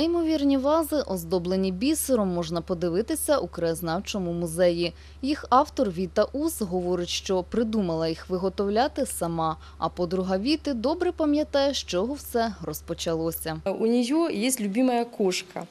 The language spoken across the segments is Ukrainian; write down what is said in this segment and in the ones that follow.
Неймовірні вази, оздоблені бісером, можна подивитися у краєзнавчому музеї. Їх автор Віта Ус говорить, що придумала їх виготовляти сама, а подруга Віти добре пам'ятає, з чого все розпочалося. У нее есть любимая кошка.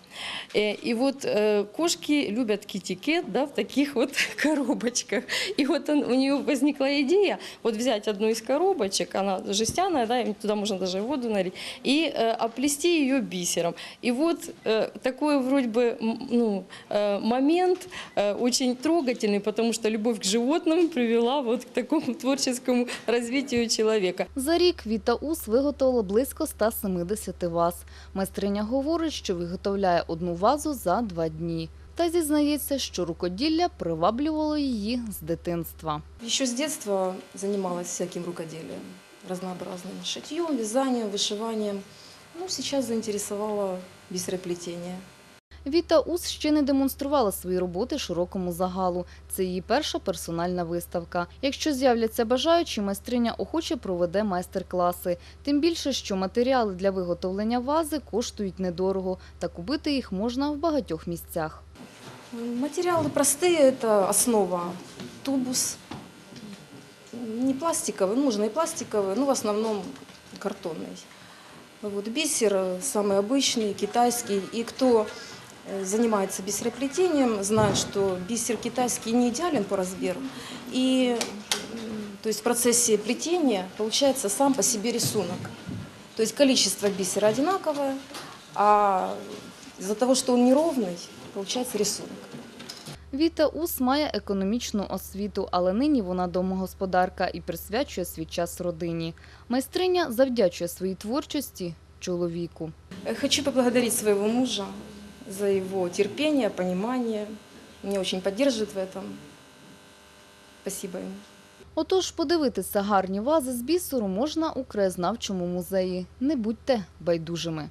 Э, И вот э, кошки любят китикет да, в таких вот коробочках. И вот он- у нее возникла идея вот взять одну из коробочек, она жестяная, да, и туда можно даже воду налить, и э, оплести ее бисером. И вот э, такой вроде бы м, ну, э, момент э, очень трогательный, потому что любовь к животным привела вот к такому творческому развитию человека. За рік Віта Ус виготовила близько 170 ваз. Майстриня говорить, що виготовляє одну вазу за два дні. Та зізнається, що рукоділля приваблювало її з дитинства. Еще с детства занималась всяким рукоделием, разнообразным шитьем, вязанием, вышиванием. Ну, сейчас заинтересовало бисероплетение. Віта Ус ще не демонструвала свої роботи широкому загалу. Це її перша персональна виставка. Якщо з'являться бажаючі, майстриня охоче проведе майстер-класи. Тим більше, що матеріали для виготовлення вази коштують недорого, та купити їх можна в багатьох місцях. Материалы простые, это основа тубус. Не пластиковый, ну, можно и пластиковый, но в основном картонный. Вот, бисер э, самый обычный, китайский. И кто э, занимается бисероплетением, знает, что бисер китайский не идеален по размеру. И то есть в процессе плетения получается сам по себе рисунок. То есть количество бисера одинаковое, а из-за того, что он неровный, получается рисунок. Віта Ус має економічну освіту, але нині вона домогосподарка і присвячує свій час родині. Майстриня завдячує своїй творчості чоловіку. Э, Хочу поблагодарить своего мужа за его терпение, понимание. Меня очень поддерживает в этом. Спасибо ему. Отож, подивитися гарні вази з бісеру можна у краєзнавчому музеї. Не будьте байдужими.